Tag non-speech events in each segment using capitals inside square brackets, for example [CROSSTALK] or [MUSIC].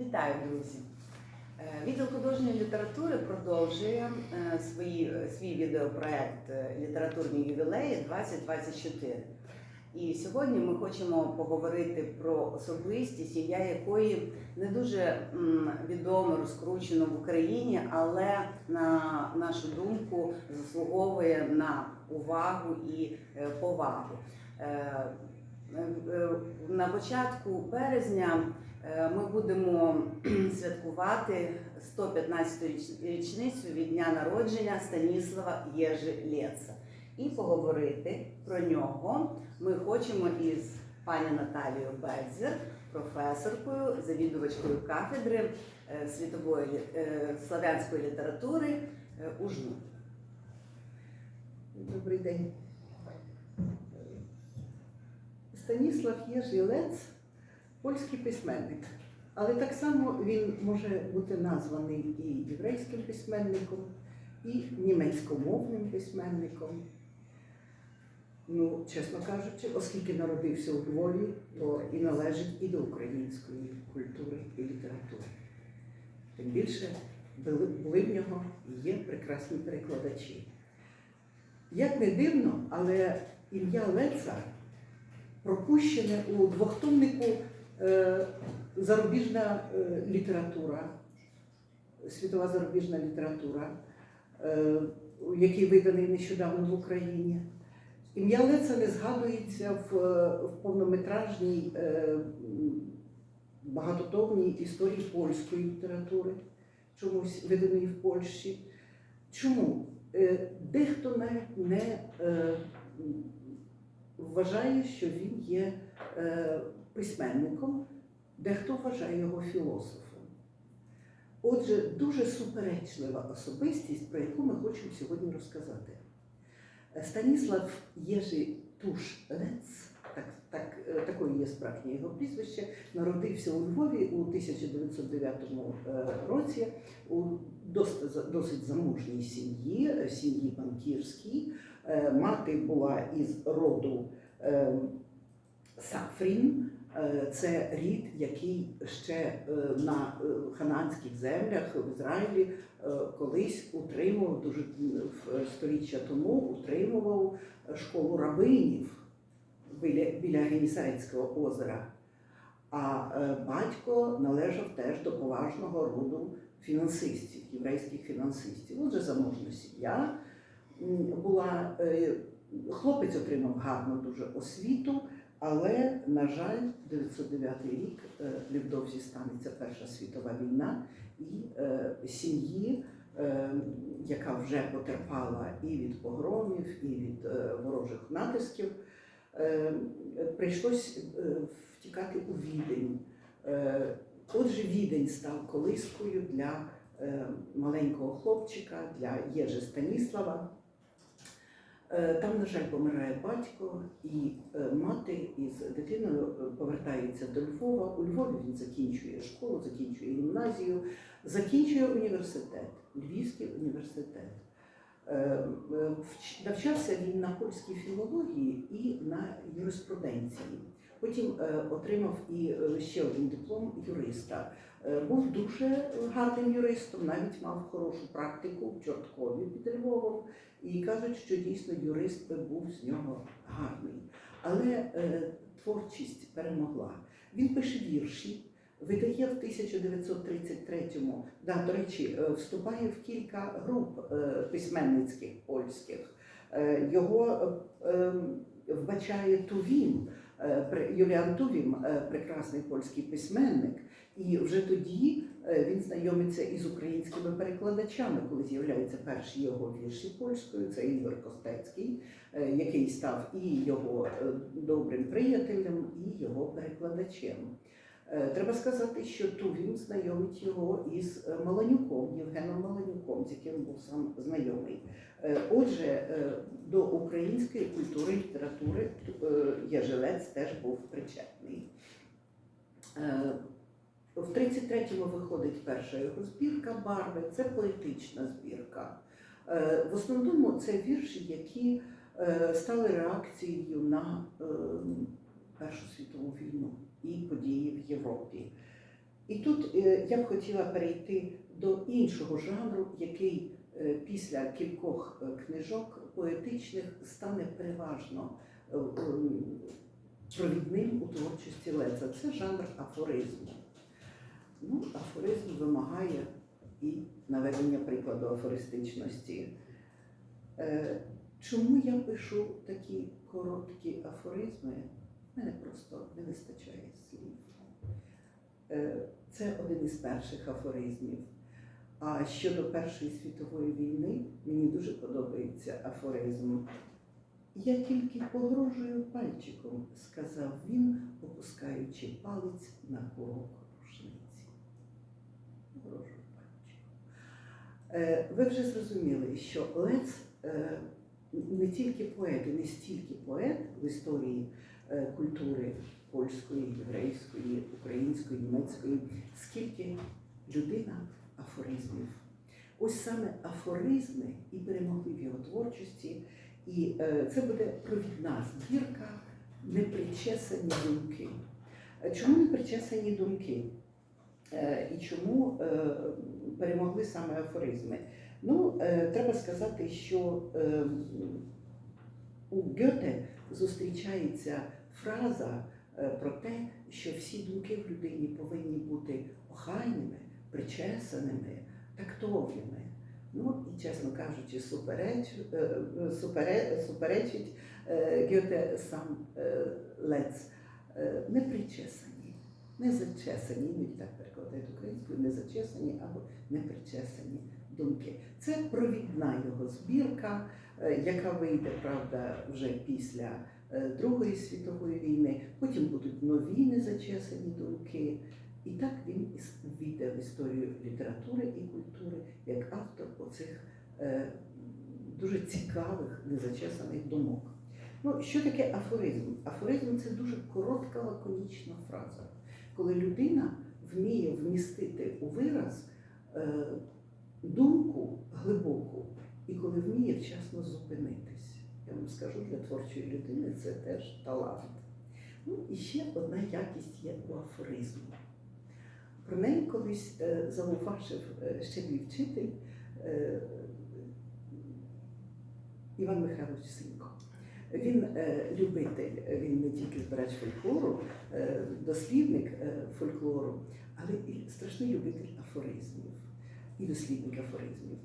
Вітаю, друзі! Е, Відділ художньої літератури продовжує е, свої, свій відеопроект е, Літературні ювілеї 2024. І сьогодні ми хочемо поговорити про особистість, ім'я якої не дуже відомо розкручено в Україні, але на нашу думку заслуговує на увагу і е, повагу. Е, е, На початку березня Е, Ми будемо святкувати 115 річ- річницю від дня народження Станіслава Єжи Лєца. І поговорити про нього ми хочемо із пані Наталією Бельзер, професоркою, завідувачкою кафедри е, світової е, славянської літератури е, УЖНУ. Добрий день. Станіслав Єжилець польський письменник. Але так само він може бути названий і єврейським письменником, і німецькомовним письменником. Ну, чесно кажучи, оскільки народився у Львові, то і належить і до української культури і літератури. Тим більше були, в нього і є прекрасні перекладачі. Як не дивно, але ім'я Леца пропущене у двохтомнику зарубіжна е, література, світова зарубіжна література, е, який виданий нещодавно в Україні. Ім'я Леца не згадується в, е, в повнометражній е, багатотомній історії польської літератури, чомусь виданої в Польщі. Чому? Е, Дехто навіть не е, вважає, що він є е, письменником, дехто вважає його філософом. Отже, дуже суперечлива особистість, про яку ми хочемо сьогодні розказати. Станіслав Єжи Туш Лец, так, так, е, є справжнє його прізвище, народився у Львові у 1909 е, році у досить, досить заможній сім'ї, е, сім'ї банкірській. Мати була із роду е, Сафрін. Е, Це рід, який ще е, на е, хананських землях в Ізраїлі колись утримував дуже сторіччя тому утримував школу рабинів біля, біля Генісарецького озера. А батько належав теж до поважного роду фінансистів, єврейських фінансистів. Отже, заможна сім'я була. Хлопець отримав гарну дуже освіту, але, на жаль, 909 рік е, невдовзі станеться Перша світова війна, і е, сім'ї, е, яка вже потерпала і від погромів, і від ворожих натисків, прийшлось втікати у Відень. Отже, Відень став колискою для маленького хлопчика, для Єжи Станіслава. Е, Там, на жаль, помирає батько, і е, мати із дитиною е, повертається до Львова. У Львові він закінчує школу, закінчує гімназію, закінчує університет, Львівський університет. Вч- Навчався він на польській філології і на юриспруденції. Потім отримав і ще один диплом юриста. Е, Був дуже гарним юристом, навіть мав хорошу практику в Чорткові під Львовом. І кажуть, що дійсно юрист би був з нього гарний. Але е, творчість перемогла. Він пише вірші, видає в 1933-му, да, до речі, е, вступає в кілька груп е, письменницьких польських. Е, Його е, е, вбачає Тувім, е, Юліан Тувім, прекрасний польський письменник. І вже тоді е, він знайомиться із українськими перекладачами, коли з'являються перші його вірші польською. Це Ігор Костецький, е, який став і його е, добрим приятелем, і його перекладачем. Треба сказати, що Тувін знайомить його із Маланюком, Євгеном Маланюком, з яким був сам знайомий. Отже, до української культури і літератури Єжелець теж був причетний. В 33-му виходить перша його збірка Барви. Це поетична збірка. Е, В основному це вірші, які е, стали реакцією на е, Першу світову війну і події в Європі. І тут я б хотіла перейти до іншого жанру, який після кількох книжок поетичних стане переважно провідним у творчості Леца. Це жанр афоризму. Ну, афоризм вимагає і наведення прикладу афористичності. Е, Чому я пишу такі короткі афоризми? Мене просто не вистачає слів. Е, Це один із перших афоризмів. А щодо Першої світової війни, мені дуже подобається афоризм. Я тільки погрожую пальчиком, сказав він, опускаючи палець на курок. Погрожую пальчиком. Е, Ви вже зрозуміли, що Лец е, не тільки поет, і не стільки поет в історії е, культури польської, єврейської, української, німецької, скільки людина афоризмів. Ось саме афоризми і перемогли в його творчості. І це буде провідна збірка непричесані думки. Чому непричесані думки? Е, І чому е, перемогли саме афоризми? Ну, е, треба сказати, що у Гьоте зустрічається фраза про те, що всі думки в людині повинні бути охайними, причесаними, тактовними. Ну і, чесно кажучи, супереч, супере, суперечить Гьоте сам Лец. Не причесані, не зачесані, так перекладають українською, не зачесані або не причесані думки. Це провідна його збірка, е, яка вийде, правда, вже після е, Другої світової війни. Потім будуть нові незачесані думки. І так він війде в історію літератури і культури як автор оцих е, дуже цікавих незачесаних думок. Ну, що таке афоризм? Афоризм це дуже коротка лаконічна фраза, коли людина вміє вмістити у вираз е, думку глибоку і коли вміє вчасно зупинитись. Я вам скажу, для творчої людини це теж талант. Ну і ще одна якість є у афоризму. Про неї колись е, зауважив е, ще мій вчитель Іван Михайлович Синько. Він е, любитель, він не тільки збирач фольклору, е, дослідник е, фольклору, але і страшний любитель афоризмів і дослідник афоризмів.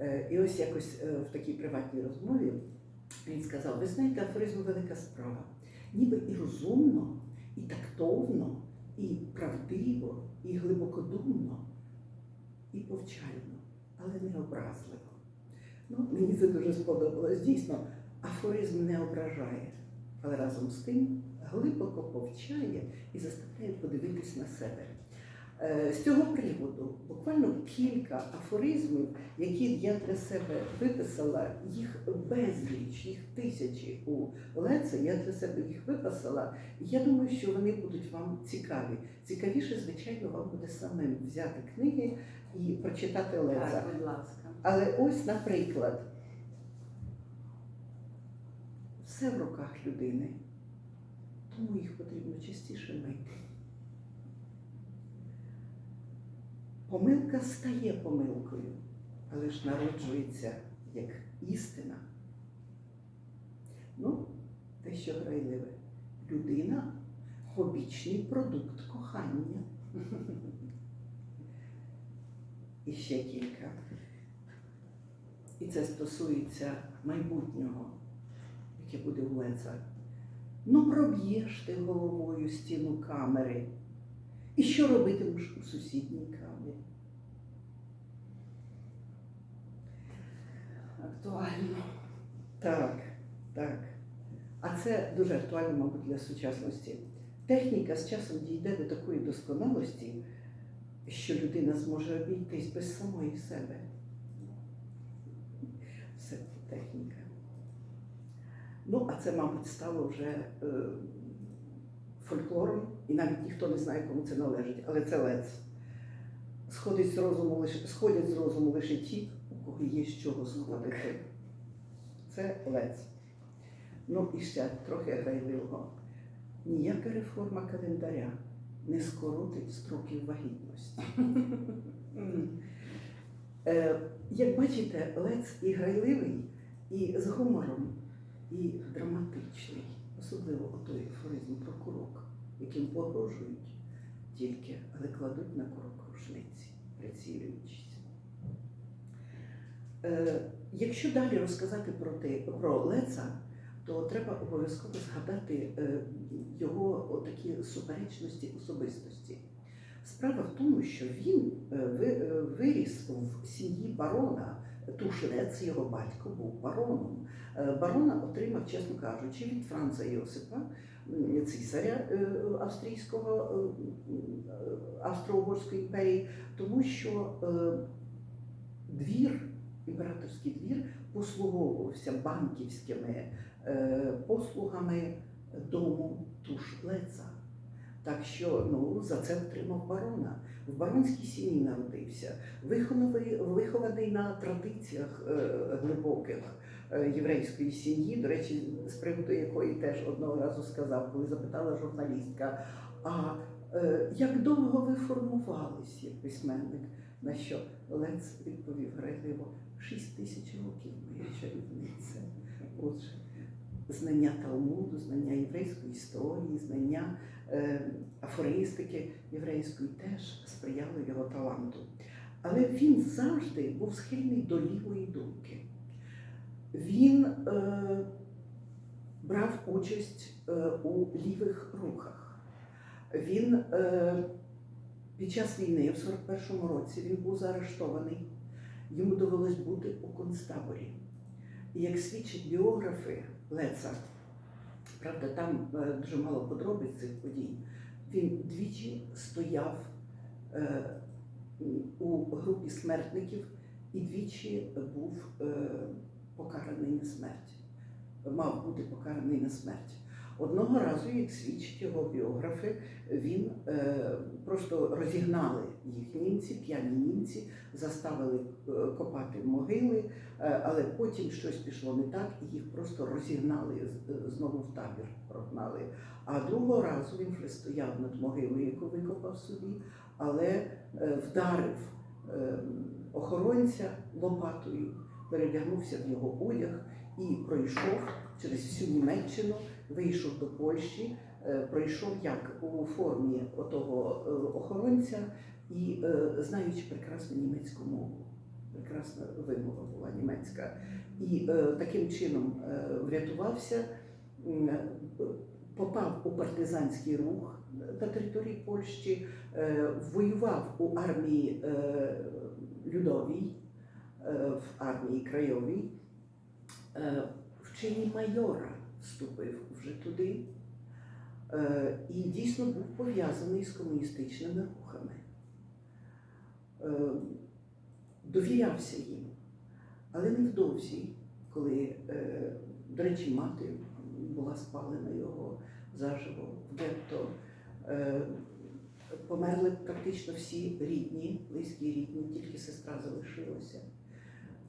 Е, І ось якось е, в такій приватній розмові він сказав: ви знаєте, афоризм велика справа. Ніби і розумно, і тактовно, і правдиво, і глибокодумно, і повчально, але не образливо. Ну, мені це дуже сподобалось. Дійсно, афоризм не ображає, але разом з тим глибоко повчає і заставляє подивитись на себе. Е, З цього приводу буквально кілька афоризмів, які я для себе виписала, їх безліч, їх тисячі у Леце, я для себе їх виписала. Я думаю, що вони будуть вам цікаві. Цікавіше, звичайно, вам буде самим взяти книги і прочитати Леца. Але ось, наприклад, все в руках людини, тому їх потрібно частіше мити. Помилка стає помилкою, але ж народжується як істина. Ну, те, що грайливе. Людина побічний продукт кохання. І ще кілька. І це стосується майбутнього, яке буде у Леца. Ну, проб'єш ти головою стіну камери. І що робитимеш у сусідній камері? Актуально. Так, так. А це дуже актуально, мабуть, для сучасності. Техніка з часом дійде до такої досконалості, що людина зможе обійтись без самої себе. Все це техніка. Ну, а це, мабуть, стало вже е, фольклором, і навіть ніхто не знає, кому це належить, але це лец. Сходить з розуму лише, сходять з розуму лише ті, у кого є з чого сходити. Це лец. Ну і ще трохи грайливого. Ніяка реформа календаря не скоротить строків вагітності. [LAUGHS] Е, Як бачите, Лец і грайливий, і з гумором, і драматичний, особливо отой афоризм про курок, яким погрожують тільки, але кладуть на курок рушниці, прицілюючись. Е, Якщо далі розказати про, те, про Леца, то треба обов'язково згадати е, його такі суперечності особистості. Справа в тому, що він е, виріс в сім'ї барона. Тушинець, його батько був бароном. Е, Барона отримав, чесно кажучи, від Франца Йосипа, цісаря е, австрійського е, Австро-Угорської імперії, тому що двір, імператорський двір, послуговувався банківськими послугами дому Тушлеца. Так що ну, за це отримав барона. В баронській сім'ї народився, вихований, вихований на традиціях е, глибоких е, єврейської сім'ї, до речі, з приводу якої теж одного разу сказав, коли запитала журналістка, а е, як довго ви формувались як письменник? На що Лец відповів грайливо, шість тисяч років, моя чарівниця. Отже, знання Талмуду, знання єврейської історії, знання е, афористики єврейської теж сприяли його таланту. Але він завжди був схильний до лівої думки. Він е, брав участь е, у лівих рухах. Він е, під час війни, в 41-му році, він був заарештований. Йому довелось бути у концтаборі. І як свідчать біографи Леца, правда, там е, дуже мало подробиць цих подій, він двічі стояв е, у групі смертників і двічі був е, покараний на смерть. Мав бути покараний на смерть. Одного разу, як свідчать його біографи, він е, просто розігнали їх німці, п'яні німці, заставили е, копати могили, е, але потім щось пішло не так, і їх просто розігнали знову в табір, прогнали. А другого разу він вже стояв над могилою, яку викопав собі, але е, вдарив е, охоронця лопатою, передягнувся в його одяг і пройшов через всю Німеччину, вийшов до Польщі, е, пройшов як у формі отого е, охоронця і е, знаючи прекрасну німецьку мову. Прекрасна вимова була німецька. І е, таким чином е, врятувався, е, попав у партизанський рух на території Польщі, е, воював у армії е, Людовій, е, в армії Крайовій, е, в чині майора вступив вже туди е, і дійсно був пов'язаний з комуністичними рухами. Е, Довірявся їм. Але невдовзі, коли, е, до речі, мати була спалена його заживо в гетто, померли практично всі рідні, близькі рідні, тільки сестра залишилася.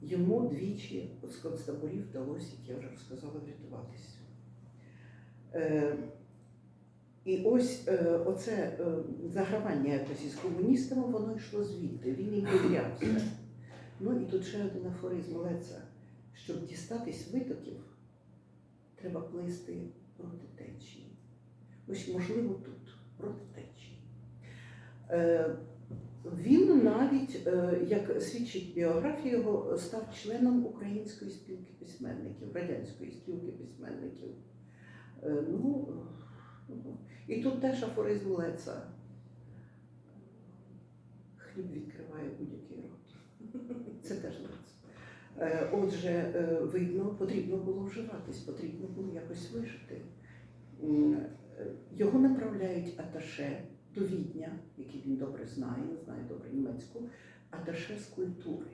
Йому двічі з концтаборів вдалося, як я вже розказала, врятуватися. Е, і ось е, оце е, загравання якось із комуністами, воно йшло звідти, він їм довірявся. Ну і тут ще один афоризм Леца. Щоб дістатись витоків, треба плисти проти течії. Ось, можливо, тут, проти течії. Е, він навіть, е, як свідчить біографія його, став членом Української спілки письменників, радянської спілки письменників. Е, Ну, і тут теж афоризм Леца. Хліб відкриває будь-який рот. Це теж Лец. Е, Отже, видно, потрібно було вживатись, потрібно було якось вижити. Його направляють аташе до Відня, який він добре знає, знає добре німецьку, аташе з культури.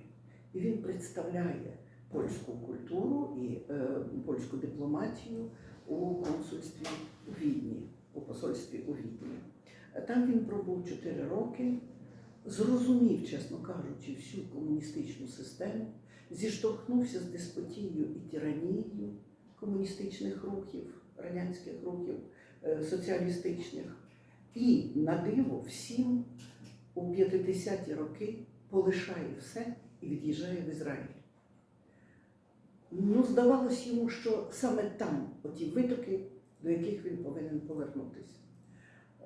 І він представляє польську культуру і е, польську дипломатію у консульстві у Відні, у посольстві у Відні. Там він пробув 4 роки, зрозумів, чесно кажучи, всю комуністичну систему, зіштовхнувся з деспотією і тиранією комуністичних рухів, радянських рухів, е, соціалістичних. І на диво всім у 50-ті роки полишає все і від'їжджає в Ізраїль. Ну, здавалось йому, що саме там оті витоки, до яких він повинен повернутися.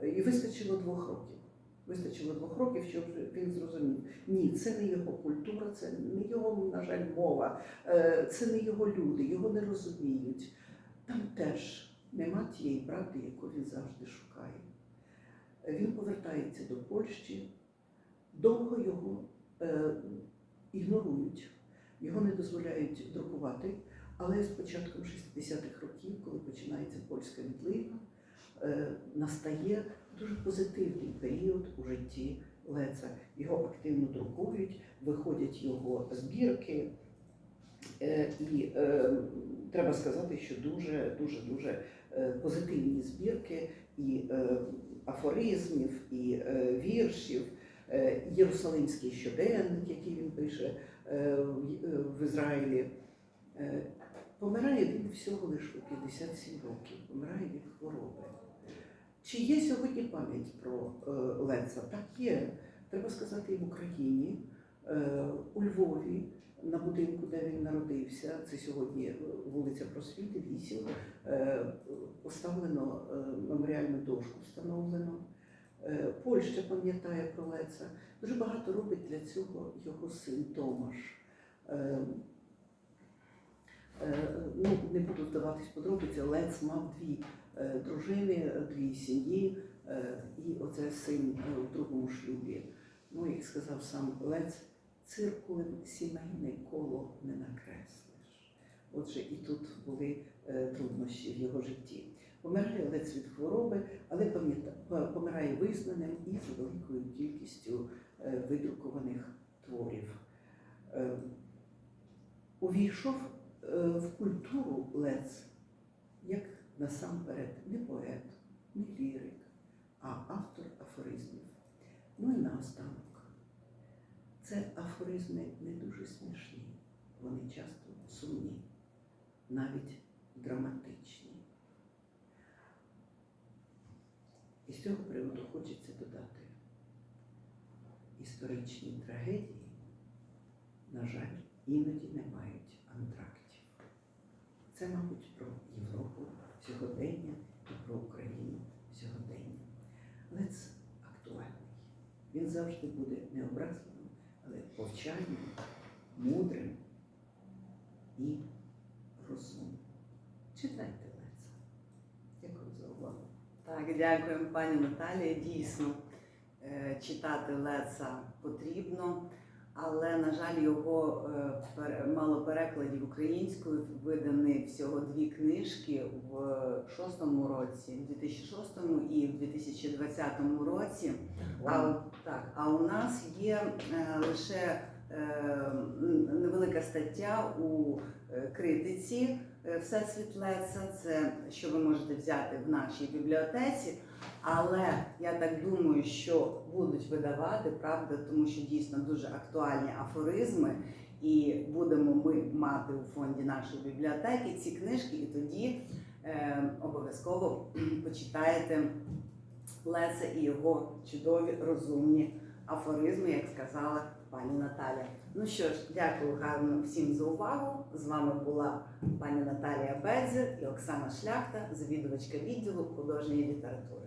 І вистачило двох років. Вистачило двох років, щоб він зрозумів, ні, це не його культура, це не його, на жаль, мова, е, це не його люди, його не розуміють. Там теж нема тієї правди, яку він завжди шукає. Він повертається до Польщі, довго його е, ігнорують, його не дозволяють друкувати, але з початком 60-х років, коли починається польська відлига, е, настає дуже позитивний період у житті Леца. Його активно друкують, виходять його збірки. Е, І е, треба сказати, що дуже дуже дуже е, позитивні збірки і е, афоризмів, і е, віршів, е, Єрусалимський щоденник, який він пише е, в- Ізраїлі. Помирає він всього лише у 57 років, помирає від хвороби. Чи є сьогодні пам'ять про Леца? Так є. Треба сказати, і в Україні, у Львові, на будинку, де він народився, це сьогодні е, вулиця Просвіти, 8, е, поставлено е, меморіальну дошку, встановлено. Польща пам'ятає про Леца. Дуже багато робить для цього його син Томаш. Ну, не буду вдаватись подробиці, Лец мав дві дружини, дві сім'ї, і оце син у другому шлюбі. Ну, як сказав сам Лец, циркулем сімейне коло не накреслиш. Отже, і тут були е, труднощі в його житті. Помирає Лец від хвороби, але помирає визнаним і з великою кількістю е, видрукованих творів. Е, Увійшов в культуру Лец як насамперед не поет, не лірик, а автор афоризмів. Ну і наостанок. Це афоризми не дуже смішні, вони часто сумні, навіть драматичні. І з цього приводу хочеться додати. Історичні трагедії, на жаль, іноді не мають антрактів. Це, мабуть, про Європу сьогодення і про Україну сьогодення. Але це актуальний. Він завжди буде необразливим, повчальним, мудрим і розумним. Читайте Леца. Дякую за увагу. Так, дякуємо, пані Наталія. Дійсно, е, читати Леца потрібно, але, на жаль, його е, мало перекладів українською. Видані всього дві книжки в шостому році, в 2006 і в 2020 році. А, так, а у нас є е, лише е, невелика стаття у критиці Всесвіт Леца, це що ви можете взяти в нашій бібліотеці. Але я так думаю, що будуть видавати, правда, тому що дійсно дуже актуальні афоризми, і будемо ми мати у фонді нашої бібліотеки ці книжки, і тоді е, обов'язково [CLEARS THROAT] почитаєте Леса і його чудові розумні афоризми, як сказала пані Наталя. Ну що ж, дякую гарно всім за увагу. З вами була пані Наталія Бедзер і Оксана Шляхта, завідувачка відділу художньої літератури.